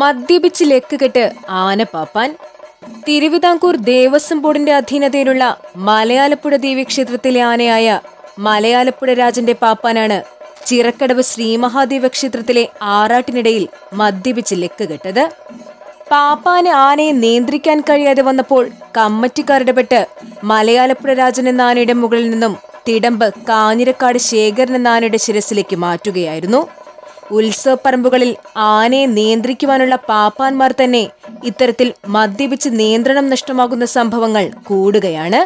മദ്യപിച്ച് ലെക്കുകെട്ട് ആനപ്പാപ്പാൻ തിരുവിതാംകൂർ ദേവസ്വം ബോർഡിന്റെ അധീനതയിലുള്ള മലയാലപ്പുഴ ദേവീക്ഷേത്രത്തിലെ ആനയായ മലയാലപ്പുഴ രാജന്റെ പാപ്പാനാണ് ചിറക്കടവ് ശ്രീമഹാദേവ ക്ഷേത്രത്തിലെ ആറാട്ടിനിടയിൽ മദ്യപിച്ച് ലെക്കുകെട്ടത് പാപ്പാന് ആനയെ നിയന്ത്രിക്കാൻ കഴിയാതെ വന്നപ്പോൾ കമ്മറ്റിക്കാരിടപെട്ട് മലയാലപ്പുഴ രാജൻ എന്ന ആനയുടെ മുകളിൽ നിന്നും തിടമ്പ് കാഞ്ഞിരക്കാട് ശേഖരൻ എന്ന ആനയുടെ ശിരസിലേക്ക് മാറ്റുകയായിരുന്നു. ഉത്സവപ്പറമ്പുകളിൽ ആനയെ നിയന്ത്രിക്കുവാനുള്ള പാപ്പാന്മാർ തന്നെ ഇത്തരത്തിൽ മദ്യപിച്ച് നിയന്ത്രണം നഷ്ടമാകുന്ന സംഭവങ്ങൾ കൂടുകയാണ്.